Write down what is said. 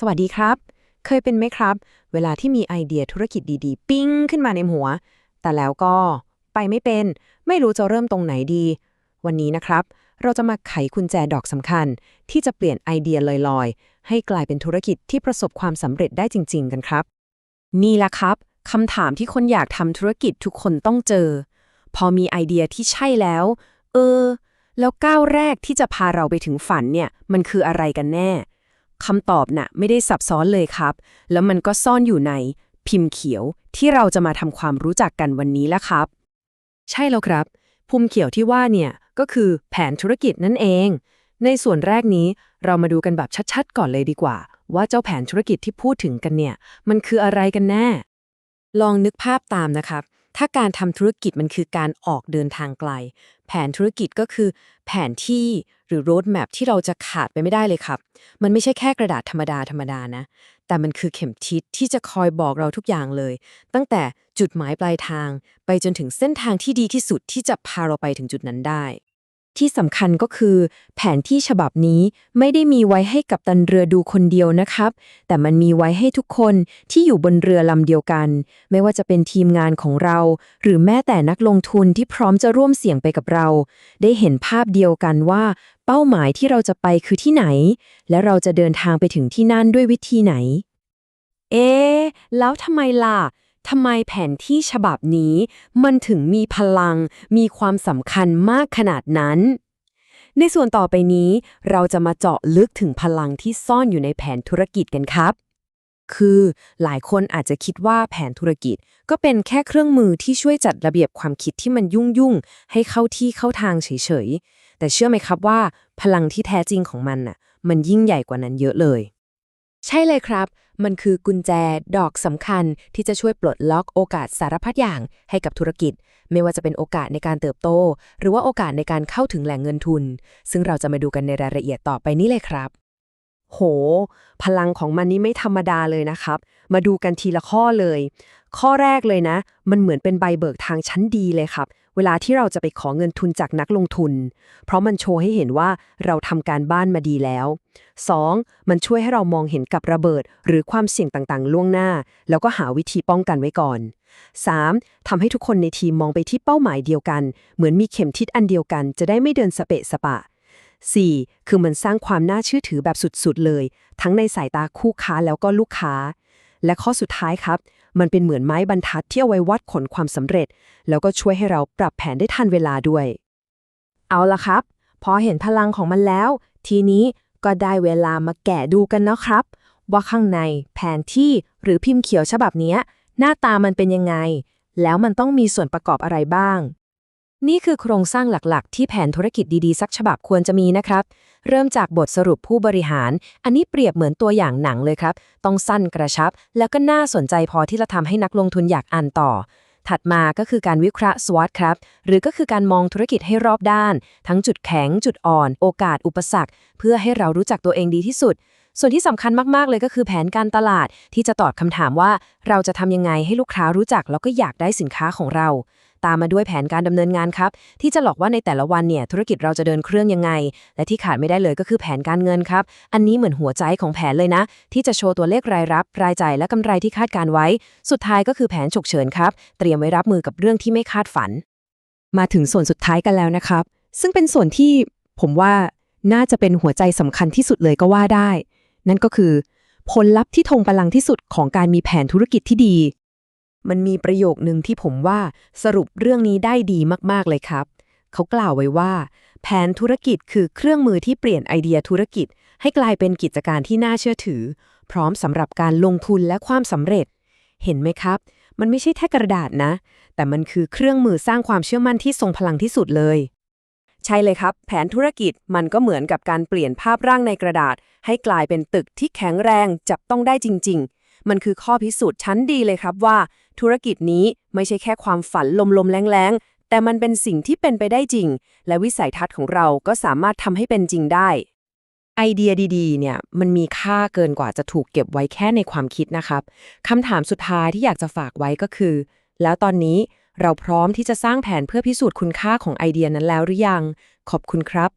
สวัสดีครับ เคยเป็นไหมครับ เวลาที่มีไอเดียธุรกิจดีๆ ปิ้งขึ้นมาในหัว แต่แล้วก็ไปไม่เป็น ไม่รู้จะเริ่มตรงไหนดี วันนี้นะครับ เราจะมาไขกุญแจดอกสำคัญ ที่จะเปลี่ยนไอเดียลอยๆ ให้กลายเป็นธุรกิจที่ประสบความสำเร็จได้จริง ๆ กันครับ นี่แหละครับคำถามที่คนอยากทำธุรกิจทุกคนต้องเจอ พอมีไอเดียที่ใช่แล้ว เออ แล้วก้าวแรกที่จะพาเราไปถึงฝันเนี่ย มันคืออะไรกันแน่ คำตอบน่ะไม่ได้ซับซ้อนเลยครับ แล้วมันก็ซ่อนอยู่ในพิมพ์เขียวที่เราจะมาทำความรู้จักกันวันนี้แล้วครับ ใช่แล้วครับพิมพ์เขียวที่ว่าเนี่ยก็คือแผนธุรกิจนั่นเอง ในส่วนแรกนี้เรามาดูกันแบบชัดๆ ก่อนเลยดีกว่า ว่าเจ้าแผนธุรกิจที่พูดถึงกันเนี่ย มันคืออะไรกันแน่ ลองนึกภาพตามนะครับ ถ้าการทำธุรกิจมันคือการออกเดินทางไกล แผนธุรกิจก็คือ แผนที่หรือ road map ที่เราจะขาดไปไม่ได้เลยครับ มันไม่ใช่แค่กระดาษธรรมดาธรรมดานะ แต่มันคือเข็มทิศที่จะคอยบอกเราทุกอย่างเลย ตั้งแต่จุดหมายปลายทาง ไปจนถึงเส้นทางที่ดีที่สุดที่จะพาเราไปถึงจุดนั้นได้ ที่สำคัญก็คือ แผนที่ฉบับนี้ไม่ได้มีไว้ให้กับตันเรือดูคนเดียวนะครับ แต่มันมีไว้ให้ทุกคนที่อยู่บนเรือลำเดียวกัน ไม่ว่าจะเป็นทีมงานของเรา หรือแม้แต่นักลงทุนที่พร้อมจะร่วมเสี่ยงไปกับเรา ได้เห็นภาพเดียวกันว่า เป้าหมายที่เราจะไปคือที่ไหน และเราจะเดินทางไปถึงที่นั่นด้วยวิธีไหน เอ๊แล้วทำไมล่ะ ทำไมแผนที่ฉบับนี้ มันถึงมีพลัง มีความสำคัญมากขนาดนั้น ในส่วนต่อไปนี้ เราจะมาเจาะลึกถึงพลังที่ซ่อนอยู่ในแผนธุรกิจกันครับ คือหลายคนอาจจะคิดว่าแผนธุรกิจ ก็เป็นแค่เครื่องมือที่ช่วยจัดระเบียบความคิดที่มันยุ่งยุ่งให้เข้าที่เข้าทางเฉยๆ แต่เชื่อไหมครับว่า พลังที่แท้จริงของมันน่ะ มันยิ่งใหญ่กว่านั้นเยอะเลย ใช่เลยครับ มันคือกุญแจดอกสำคัญที่จะช่วยปลดล็อกโอกาสสารพัดอย่างให้กับธุรกิจ ไม่ว่าจะเป็นโอกาสในการเติบโต หรือว่าโอกาสในการเข้าถึงแหล่งเงินทุน ซึ่งเราจะมาดูกันในรายละเอียดต่อไปนี้เลยครับ โห พลังของมันนี่ไม่ธรรมดาเลยนะครับ มาดูกันทีละข้อเลย ข้อแรกเลยนะ มันเหมือนเป็นใบเบิกทางชั้นดีเลยครับ เวลาที่เราจะไปขอเงินทุนจากนักลงทุน เพราะมันโชว์ให้เห็นว่าเราทำการบ้านมาดีแล้ว 2. มันช่วยให้เรามองเห็นกับระเบิด หรือความเสี่ยงต่างๆ ล่วงหน้า แล้วก็หาวิธีป้องกันไว้ก่อน 3. ทำให้ทุกคนในทีมมองไปที่เป้าหมายเดียวกัน เหมือนมีเข็มทิศอันเดียวกัน จะได้ไม่เดินสเปะสปะ 4. คือมันสร้างความน่าเชื่อถือแบบสุดๆเลย ทั้งในสายตาคู่ค้าแล้วก็ลูกค้า และข้อสุดท้ายครับ มันเป็นเหมือนไม้บรรทัดที่เอาไว้วัดผลความสำเร็จ แล้วก็ช่วยให้เราปรับแผนได้ทันเวลาด้วย เอาละครับ พอเห็นพลังของมันแล้ว ทีนี้ก็ได้เวลามาแกะดูกันนะครับ ว่าข้างในแผนที่หรือพิมพ์เขียวฉบับนี้หน้าตามันเป็นยังไง แล้วมันต้องมีส่วนประกอบอะไรบ้าง นี่คือโครงสร้างหลักๆ ที่แผนธุรกิจดีๆ สักฉบับควรจะมีนะครับ เริ่มจากบทสรุปผู้บริหาร อันนี้เปรียบเหมือนตัวอย่างหนังเลยครับ ต้องสั้นกระชับ แล้วก็น่าสนใจพอที่จะทำให้นักลงทุนอยากอ่านต่อ ถัดมาก็คือการวิเคราะห์ SWOT ครับ หรือก็คือการมองธุรกิจให้รอบด้าน ทั้งจุดแข็ง จุดอ่อน โอกาส อุปสรรค เพื่อให้เรารู้จักตัวเองดีที่สุด ส่วนที่สำคัญมากๆเลยก็คือแผนการตลาดที่จะตอบคำถามว่าเราจะทำยังไงให้ลูกค้ารู้จักแล้วก็อยากได้สินค้าของเรา ตามมาด้วยแผนการดำเนินงานครับ ที่จะหลอกว่าในแต่ละวันเนี่ยธุรกิจเราจะเดินเครื่องยังไง และที่ขาดไม่ได้เลยก็คือแผนการเงินครับ อันนี้เหมือนหัวใจของแผนเลยนะ ที่จะโชว์ตัวเลขรายรับ รายจ่ายและกำไรที่คาดการไว้ สุดท้ายก็คือแผนฉุกเฉินครับ เตรียมไว้รับมือกับเรื่องที่ไม่คาดฝัน มาถึงส่วนสุดท้ายกันแล้วนะครับ ซึ่งเป็นส่วนที่ผมว่าน่าจะเป็นหัวใจสำคัญที่สุดเลยก็ว่าได้ นั่นก็คือ ผลลัพธ์ที่ทงพลังที่สุดของการมีแผนธุรกิจที่ดี มันมีประโยคนึงที่ผมว่าสรุปเรื่องนี้ได้ดีมากๆเลยครับ เขากล่าวไว้ว่า แผนธุรกิจคือเครื่องมือที่เปลี่ยนไอเดียธุรกิจ ให้กลายเป็นกิจการที่น่าเชื่อถือ พร้อมสำหรับการลงทุนและความสำเร็จ เห็นไหมครับ มันไม่ใช่แค่กระดาษนะ แต่มันคือเครื่องมือสร้างความเชื่อมั่นที่ทรงพลังที่สุดเลย ใช่เลยครับ แผนธุรกิจมันก็เหมือนกับการเปลี่ยนภาพร่างในกระดาษ ให้กลายเป็นตึกที่แข็งแรงจับต้องได้จริง ๆ มันคือข้อพิสูจน์ชั้นดีเลยครับว่า ธุรกิจนี้ไม่ใช่แค่ความฝันลมๆแรงๆ แต่มันเป็นสิ่งที่เป็นไปได้จริง และวิสัยทัศน์ของเราก็สามารถทำให้เป็นจริงได้ ไอเดียดีๆ เนี่ยมันมีค่าเกินกว่าจะถูกเก็บไว้แค่ในความคิดนะครับคำถามสุดท้ายที่อยากจะฝากไว้ก็คือ แล้วตอนนี้ เราพร้อมที่จะสร้างแผนเพื่อพิสูจน์คุณค่าของไอเดียนั้นแล้วหรือยัง ขอบคุณครับ